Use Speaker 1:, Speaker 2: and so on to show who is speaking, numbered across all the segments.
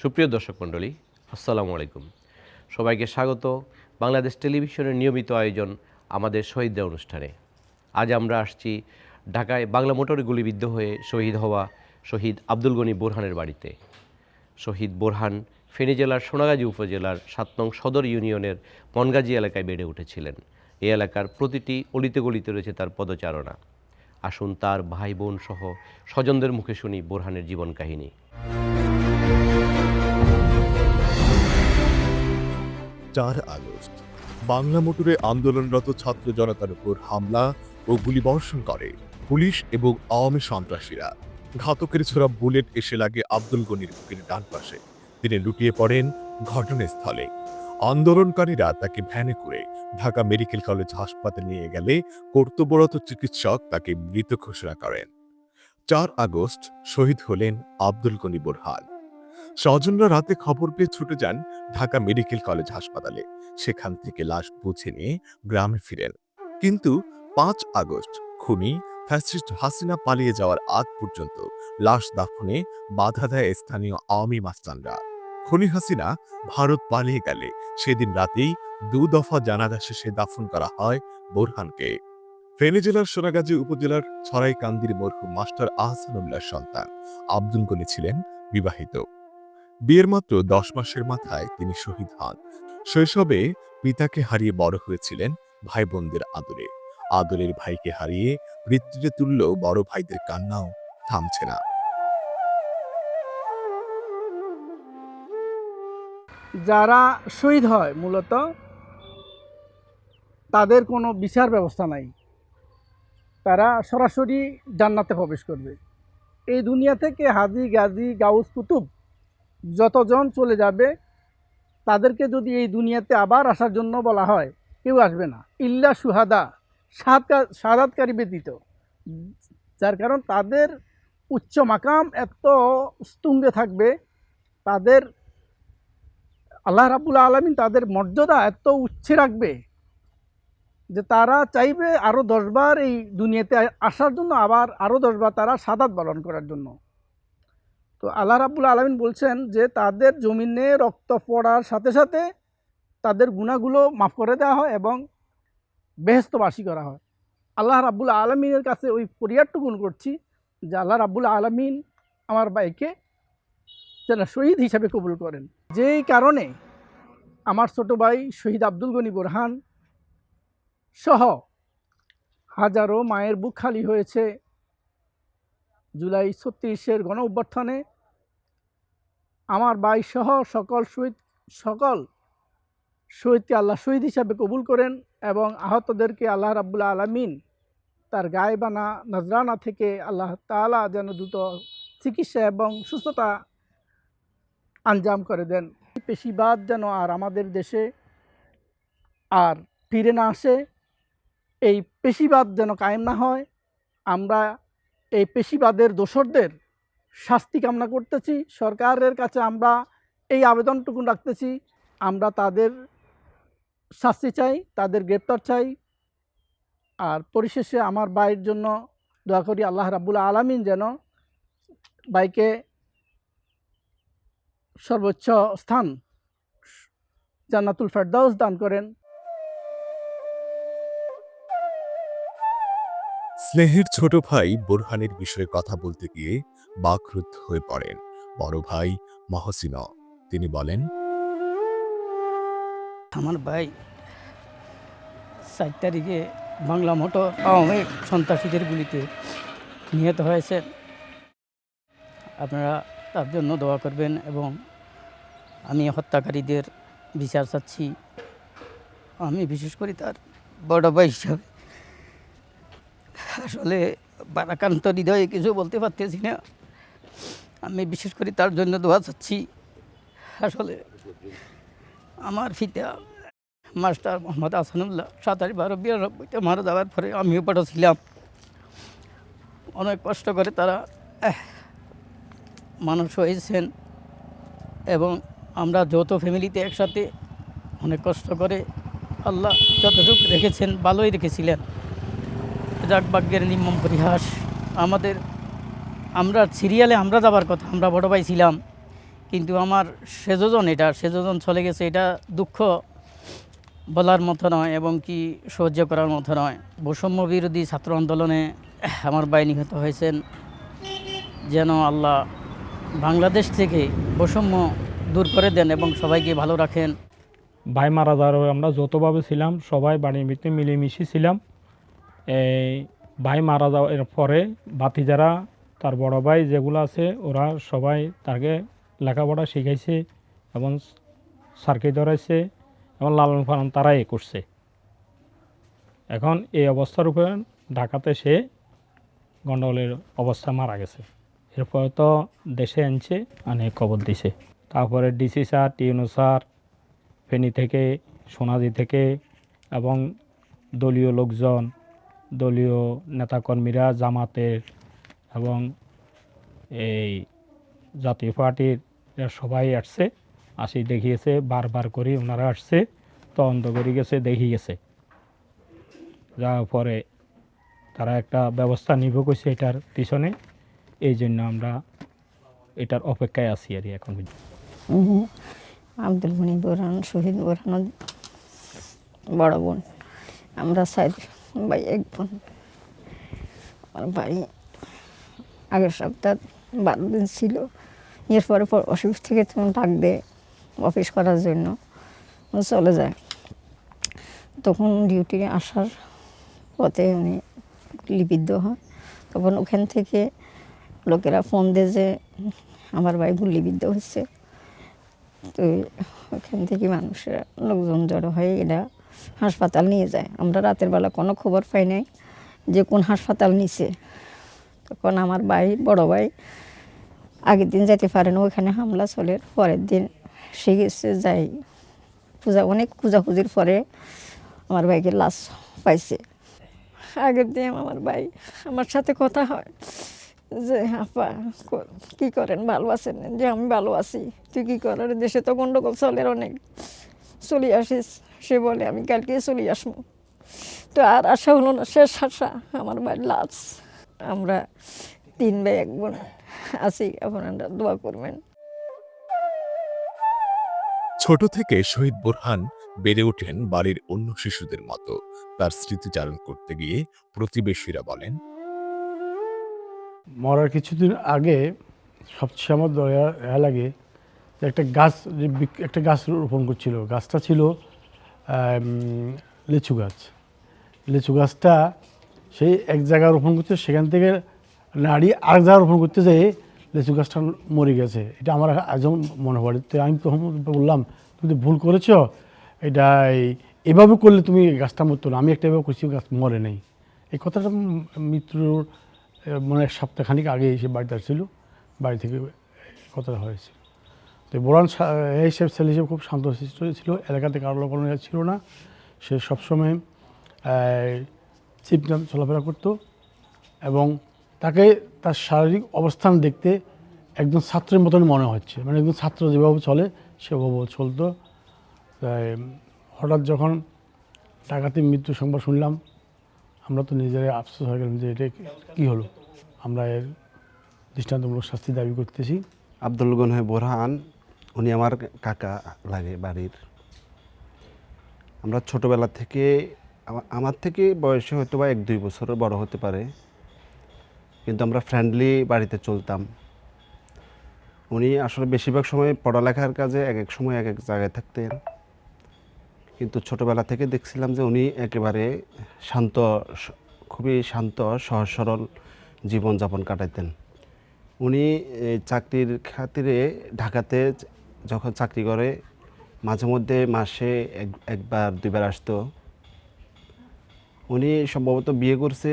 Speaker 1: সুপ্রিয় দর্শক মণ্ডলী, আসসালামু আলাইকুম। সবাইকে স্বাগত বাংলাদেশ টেলিভিশনের নিয়মিত আয়োজন আমাদের শহীদদের অনুষ্ঠানে। আজ আমরা আসছি ঢাকায় বাংলা মোটরে গুলিবিদ্ধ হয়ে শহীদ হওয়া শহীদ আব্দুল গনি বোরহানের বাড়িতে। শহীদ বোরহান ফেনী জেলার সোনাগাজী উপজেলার সাত নং সদর ইউনিয়নের মনগাজী এলাকায় বেড়ে উঠেছিলেন। এই এলাকার প্রতিটি অলিতে গলিতে রয়েছে তার পদচারণা। আসুন তার ভাই বোন সহ স্বজনদের মুখে শুনি বোরহানের জীবন কাহিনী।
Speaker 2: চার আগস্ট। বাংলা মোটরে আন্দোলনরত ছাত্র জনতার উপর হামলা ও গুলিবর্ষণ করে পুলিশ এবং আওয়ামী সন্ত্রাসীরা। ঘাতকের ছোড়া বুলেট এসে লাগে আব্দুল গনির বুকের ডান পাশে। তিনি লুটিয়ে পড়েন ঘটনাস্থলে। আন্দোলনকারীরা তাকে ভ্যানে করে ঢাকা মেডিকেল কলেজ হাসপাতালে নিয়ে গেলে কর্তব্যরত চিকিৎসক তাকে মৃত ঘোষণা করেন। চার আগস্ট শহীদ হলেন আব্দুল গনি বোরহান। স্বজনরা রাতে খবর পেয়ে ছুটে যান ঢাকা মেডিকেল কলেজ হাসপাতালে। সেখান থেকে লাশ বুঝে নিয়ে গ্রামে ফিরেন। কিন্তু পাঁচ আগস্ট খুনি ফ্যাসিস্ট হাসিনা পালিয়ে যাওয়ার আগ পর্যন্ত লাশ দাফনে বাধা দেয় স্থানীয় আওয়ামী মাস্তানরা খুনি হাসিনা ভারত পালিয়ে গেলে সেদিন রাতেই দু দফা জানাজা শেষে দাফন করা হয় বোরহানকে। ফেনী জেলার সোনাগাজী উপজেলার ছড়াইকান্দির মরহুম মাস্টার আহসানুল্লাহ সন্তান আব্দুল গনি ছিলেন বিবাহিত। বিয়ের মাত্র দশ মাসের মাথায় তিনি শহীদ হন। শৈশবে পিতাকে হারিয়ে বড় হয়েছিলেন ভাই বোনদের আদরে। আদরের ভাইকে হারিয়ে মৃত্যুতে তুলল বড় ভাইদের কান্নাও থামছে না।
Speaker 3: যারা শহীদ হয় মূলত, তাদের কোনো বিচার ব্যবস্থা নাই। তারা সরাসরি জান্নাতে প্রবেশ করবে। এই দুনিয়া থেকে হাজি, গাজী, গাউস কুতুব যতজন চলে যাবে, তাদেরকে যদি এই দুনিয়াতে আবার আসার জন্য বলা হয়, কেউ আসবে না। ইল্লা সুহাদা সাদাতকারী ব্যতীত। যার কারণ তাদের উচ্চ মাকাম এত স্তুঙ্গে থাকবে, তাদের আল্লাহ রাবুল আলমিন তাদের মর্যাদা এত উচ্ছে রাখবে, যে তারা চাইবে আরও দশবার এই দুনিয়াতে আসার জন্য, আবার আরও দশবার তারা সাদাত পালন করার জন্য। তো আল্লাহ রাবুল আলমিন বলছেন যে তাদের জমিনে রক্ত পড়ার সাথে সাথে তাদের গুণাগুলো মাফ করে দেওয়া হয় এবং বেহেস্তবাসী করা হয়। আল্লাহ রাবুল আলমিনের কাছে ওই পরিয়ারটুকুন করছি যে আল্লাহ রাবুল আলমিন আমার ভাইকে যেন শহীদ হিসাবে কবুল করেন। যেই কারণে আমার ছোট ভাই শহীদ আব্দুল গনি বোরহান সহ হাজারো মায়ের বুক খালি হয়েছে জুলাই ছত্রিশের গণ অভ্যর্থনে আমার ভাই সহ সকল শহীদ, সকল শহীদকে আল্লাহ শহীদ হিসাবে কবুল করেন এবং আহতদেরকে আল্লাহ রাবুল্লা আলমিন তার গায়েবানা নজরানা থেকে আল্লাহ তালা যেন দ্রুত চিকিৎসা এবং সুস্থতা আঞ্জাম করে দেন। পেশিবাদ যেন আর আমাদের দেশে আর ফিরে না আসে, এই পেশিবাদ যেন কায়েম না হয়, আমরা এই পেশিবাদের দোসরদের শাস্তি কামনা করতেছি। সরকারের কাছে আমরা এই আবেদনটুকু রাখতেছি। আমরা তাদের শাস্তি চাই, তাদের গ্রেপ্তার চাই। আর পরিশেষে আমার ভাইয়ের জন্য দোয়া করি, আল্লাহ রাবুল আলমিন যেন বাইকে সর্বোচ্চ স্থান জান্নাতুল ফেরদাউস দান করেন।
Speaker 2: স্নেহের ছোট ভাই বোরহানের বিষয়ে কথা বলতে গিয়ে বাকরুদ্ধ হয়ে পড়েন। বড় ভাই মহসিন। তিনি বলেন,
Speaker 4: আমার ভাই চার তারিখে বাংলা মোটর আওয়ামী সন্ত্রাসীদের গুলিতে নিহত হয়েছে। আপনারা তার জন্য দোয়া করবেন এবং আমি হত্যাকারীদের বিচার চাচ্ছি। আমি বিশেষ করে তার বড় ভাই হিসাবে আসলে বারাকান্ত হৃদয়ে কিছু বলতে পারতেছি না। আমি বিশেষ করে তার জন্য দোয়া চাচ্ছি। আসলে আমার ফিতা মাস্টার মোহাম্মদ আসানুল্লাহ সাতাশ বারো বিরানব্বইতে মারা যাওয়ার পরে আমিও পাঠাচ্ছিলাম অনেক কষ্ট করে তারা মানুষ হয়েছেন এবং আমরা যৌথ ফ্যামিলিতে একসাথে অনেক কষ্ট করে আল্লাহ যতটুকু রেখেছেন ভালোই রেখেছিলেন। যাক, ভাগ্যের নিম্ন পরিহাস। আমাদের, আমরা সিরিয়ালে আমরা যাবার কথা, আমরা বড় ভাই ছিলাম, কিন্তু আমার সেযোজন এটা সেযোজন চলে গেছে, এটা দুঃখ বলার মতো নয় এবং কি সহ্য করার মতো নয়। বৈষম্য বিরোধী ছাত্র আন্দোলনে আমার ভাই নিহত হয়েছেন। যেন আল্লাহ বাংলাদেশ থেকে বৈষম্য দূর করে দেন এবং সবাইকে ভালো রাখেন।
Speaker 5: ভাই মারা যাওয়ার আমরা যতভাবে ছিলাম, সবাই বাড়ির ভিতরে মিলেমিশে ছিলাম। এই ভাই মারা যাওয়ার পরে বাতি যারা তার বড় ভাই যেগুলো আছে, ওরা সবাই তাকে লেখাপড়া শিখাইছে এবং সার্কে ধরাইছে এবং লালন পালন তারাই এ করছে। এখন এই অবস্থার উপরে ঢাকাতে সে গন্ডগোলের অবস্থা মারা গেছে। এরপরে তো দেশে আনছে আনে কবর দিছে। তারপরে ডিসি স্যার টিউনো স্যার, ফেনী থেকে সোনাদি থেকে এবং দলীয় লোকজন দলীয় নেতাকর্মীরা জামাতের এবং এই জাতীয় পার্টির সবাই আসছে, আসি দেখিয়েছে, বারবার করে ওনারা আসছে, তদন্ত করে গেছে, দেখি গেছে। যাওয়ার পরে তারা একটা ব্যবস্থা নিব কইছে এটার পিছনে, এই জন্য আমরা এটার অপেক্ষায় আছি আর এখন
Speaker 6: আব্দুল মনি বোরহান, শহীদ বোরান বড় বোন। আমরা সাইড ভাই, এক আমার ভাই আগের সপ্তাহ বারো দিন ছিল। এরপরে পর অফিস থেকে তখন ডাক দেয় অফিস করার জন্য। চলে যায়। তখন ডিউটি আসার পথে উনি লিপিদ্ধ হয় তখন ওখান থেকে লোকেরা ফোন দেয় যে, আমার ভাই গুলিবিদ্ধ হচ্ছে তো ওখান থেকে মানুষেরা, লোকজন জড়ো হয়ে এরা। হাসপাতাল নিয়ে যায়। আমরা রাতের বেলা কোনো খবর পাই নাই যে কোন হাসপাতাল নিছে। তখন আমার ভাই, বড় ভাই আগের দিন যেতে পারে না ওখানে হামলা চলে। পরের দিন সে গেছে, যাই। পূজা, অনেক পূজাপুজির পরে আমার ভাইকে লাশ পাইছে। আগের দিন আমার ভাই আমার সাথে কথা হয় যে, আপা কি করেন? ভালো আছেন? যে, আমি ভালো আছি। তুই কি করার দেশে তো গন্ডগোল চলের অনেক। চলে আসিস। সে বলে আমি কালকে চলে আসব। তো আর আশা হলো না শেষ আশা আমার বাড়ি লাশ। আমরা তিন ভাই এক বোন আছি আপনারা দোয়া করবেন।
Speaker 2: ছোট থেকে শহীদ বোরহান বেড়ে ওঠেন বাড়ির অন্য শিশুদের মতো। তার স্মৃতিচারণ করতে গিয়ে প্রতিবেশীরা বলেন
Speaker 7: মরার কিছুদিন আগে সবচেয়ে আমার দয়া লাগে একটা গাছ যে একটা গাছ রোপণ করছিল। গাছটা ছিল লিচু গাছ। লিচু গাছটা সেই এক জায়গায় রোপণ করতে সেখান থেকে নাড়ি আরেক জায়গায় রোপণ করতে যেয়ে লিচু গাছটা মরে গেছে। এটা আমার আজও মনে পড়ে তো আমি তখন বললাম, তুমি ভুল করেছ। এটা এভাবে করলে তুমি গাছটা মরতো না। আমি একটা এভাবে করছি, গাছ মরে নেই। এই কথাটা মৃত্যুর মানে এক সপ্তাহখানিক আগে এসে বাড়িতে আসছিল। বাড়ি থেকে কথাটা হয়েছে তো বোরান এই হিসেবে ছেলে হিসেবে খুব শান্তশিষ্ট ছিল। এলাকাতে কারও কোনো ছিল না। সে সবসময় চিপনাম চলাফেরা করতো এবং তাকে তার শারীরিক অবস্থান দেখতে একজন ছাত্রের মতন মনে হচ্ছে। মানে একজন ছাত্র যেভাবে চলে সেভাবে চলতো। তাই, হঠাৎ যখন ডাকাতি মৃত্যু সংবাদ শুনলাম, আমরা তো নিজেরাই আফসোস হয়ে গেলাম যে এটা কী হলো? আমরা এর দৃষ্টান্তমূলক শাস্তি দাবি করতেছি।
Speaker 8: আব্দুল গনহে বোরহান উনি আমার কাকা লাগে বাড়ির। আমরা ছোটোবেলা থেকে আমার থেকে বয়সে হয়তো বা এক দুই বছর বড় হতে পারে। কিন্তু আমরা ফ্রেন্ডলি বাড়িতে চলতাম। উনি আসলে বেশিরভাগ সময় পড়ালেখার কাজে এক এক সময় এক এক জায়গায় থাকতেন। কিন্তু ছোটোবেলা থেকে দেখছিলাম যে উনি একেবারে শান্ত খুবই শান্ত, সহজ, সরল জীবনযাপন কাটাইতেন। উনি চাকরির খাতিরে ঢাকাতে যখন চাকরি করে, মাঝে মধ্যে মাসে এক, একবার, দুইবার আসতো। উনি সম্ভবত বিয়ে করছে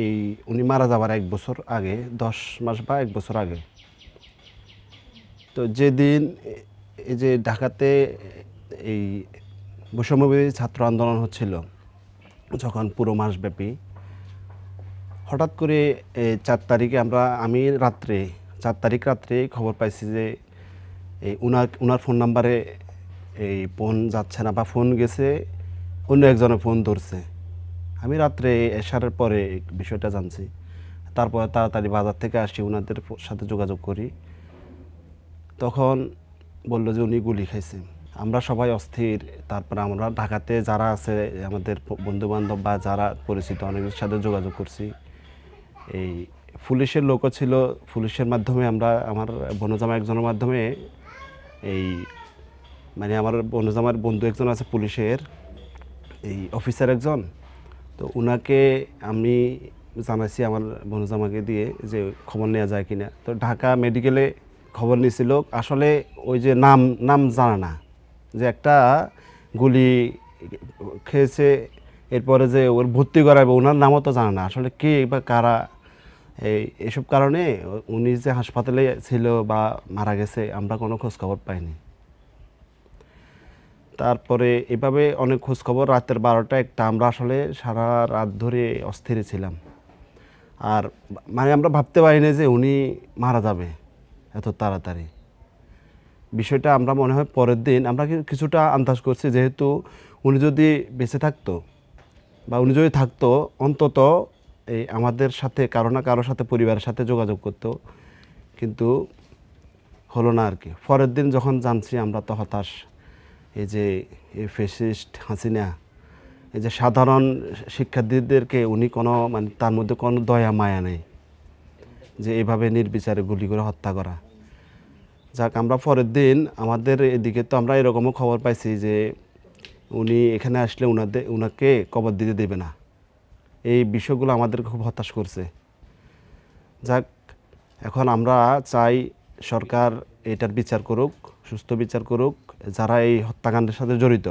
Speaker 8: এই, উনি মারা যাবার এক বছর আগে, দশ মাস বা এক বছর আগে। তো যেদিন এই যে ঢাকাতে এই বৈষম্যবিরোধী ছাত্র আন্দোলন হচ্ছিল, যখন পুরো মাসব্যাপী, হঠাৎ করে চার তারিখে আমরা, আমি রাত্রে, চার তারিখ রাত্রে খবর পাইছি যে এই উনার উনার ফোন নাম্বারে এই ফোন যাচ্ছে না বা ফোন গেছে, অন্য একজনের ফোন ধরছে। আমি রাত্রে এসারের পরে বিষয়টা জানছি। তারপর তাড়াতাড়ি বাজার থেকে আসি ওনাদের সাথে যোগাযোগ করি। তখন বলল যে উনি গুলি খাইছে। আমরা সবাই অস্থির। তারপর আমরা ঢাকাতে যারা আছে, আমাদের বন্ধু বান্ধব বা যারা পরিচিত, অনেকের সাথে যোগাযোগ করছি। এই পুলিশের লোকও ছিল। পুলিশের মাধ্যমে আমরা, আমার বনজামা একজনের মাধ্যমে এই মানে আমার বনজামার বন্ধু একজন আছে পুলিশের, এই অফিসার একজন। তো ওনাকে আমি জানাইছি আমার বনজামাকে দিয়ে যে খবর নেওয়া যায় কিনা। তো ঢাকা মেডিকেলে খবর নিয়েছিল আসলে ওই যে নাম নাম জানা না। যে একটা গুলি খেয়েছে, এরপরে যে ওর ভর্তি করাবে ওনার নামও তো জানা না। আসলে কে বা কারা এই, এসব কারণে উনি যে হাসপাতালে ছিল বা মারা গেছে, আমরা কোনো খোঁজ খবর পাইনি। তারপরে এভাবে অনেক খোঁজ খবর রাতের বারোটা একটা আমরা আসলে সারা রাত ধরে অস্থির ছিলাম। আর মানে আমরা ভাবতে পারিনি যে উনি মারা যাবে এত তাড়াতাড়ি। বিষয়টা আমরা মনে হয় পরের দিন আমরা কিছুটা আন্দাজ করছি, যেহেতু উনি যদি বেঁচে থাকতো বা উনি যদি থাকতো, অন্তত এই আমাদের সাথে, কারও না কারোর সাথে পরিবারের সাথে যোগাযোগ করতো। কিন্তু হলো না আর কি। পরের দিন যখন জানছি আমরা তো হতাশ, এই যে এই ফেসিস্ট হাসিনা, এই যে সাধারণ শিক্ষার্থীদেরকে উনি কোনো মানে তার মধ্যে কোনো দয়া, মায়া নেই। যে এভাবে নির্বিচারে গুলি করে হত্যা করা। যাক, আমরা পরের দিন আমাদের এদিকে তো আমরা এরকমও খবর পাইছি যে উনি এখানে আসলে উনাদের, উনাকে কবর দিতে দেবে না। এই বিষয়গুলো আমাদের খুব হতাশ করছে। যাক, এখন আমরা চাই সরকার এটার বিচার করুক, সুস্থ বিচার করুক, যারা এই হত্যাকাণ্ডের সাথে জড়িত,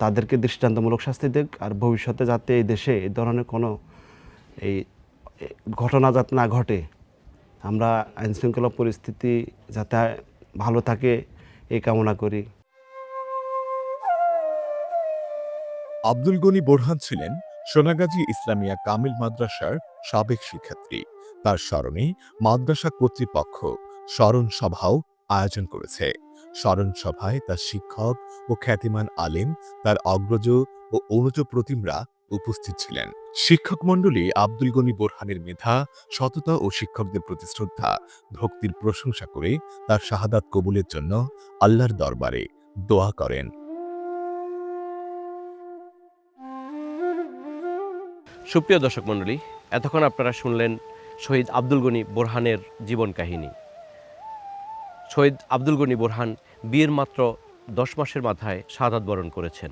Speaker 8: তাদেরকে দৃষ্টান্তমূলক শাস্তি দিক আর ভবিষ্যতে যাতে এই দেশে এই ধরনের কোনো এই ঘটনা যাতে না ঘটে, আমরা আইনশৃঙ্খলা পরিস্থিতি যাতে ভালো থাকে এই কামনা করি।
Speaker 2: আব্দুল গনি বোরহান ছিলেন সোনাগাজী ইসলামিয়া কামিল মাদ্রাসার সাবেক শিক্ষার্থী। তার স্মরণে মাদ্রাসা কর্তৃপক্ষ স্মরণ সভাও আয়োজন করেছে। স্মরণ সভায় তার শিক্ষক ও খ্যাতিমান আলেম, তার অগ্রজ ও অনুজ প্রতিমরা উপস্থিত ছিলেন। শিক্ষক মণ্ডলী আব্দুল গনি বোরহানের মেধা, সততা ও শিক্ষকদের প্রতি শ্রদ্ধা, ভক্তির প্রশংসা করে তার শাহাদাত কবুলের জন্য আল্লাহর দরবারে দোয়া করেন।
Speaker 1: সুপ্রিয় দর্শক মণ্ডলী, এতক্ষণ আপনারা শুনলেন শহীদ আব্দুল গনি বোরহানের জীবন কাহিনী। শহীদ আব্দুল গনি বোরহান বিয়ের মাত্র দশ মাসের মাথায় সাদাত বরণ করেছেন।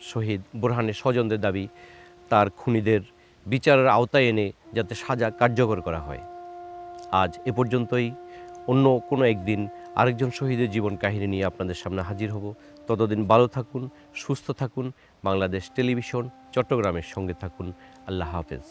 Speaker 1: শহীদ বোরহানের স্বজনদের দাবি, তার খুনিদের বিচারের আওতায় এনে যাতে সাজা কার্যকর করা হয়। আজ এ পর্যন্তই। অন্য কোনো একদিন আরেকজন শহীদের জীবন কাহিনী নিয়ে আপনাদের সামনে হাজির হব। ততদিন ভালো থাকুন সুস্থ থাকুন। বাংলাদেশ টেলিভিশন চট্টগ্রামের সঙ্গে থাকুন। আল্লাহ হাফেজ।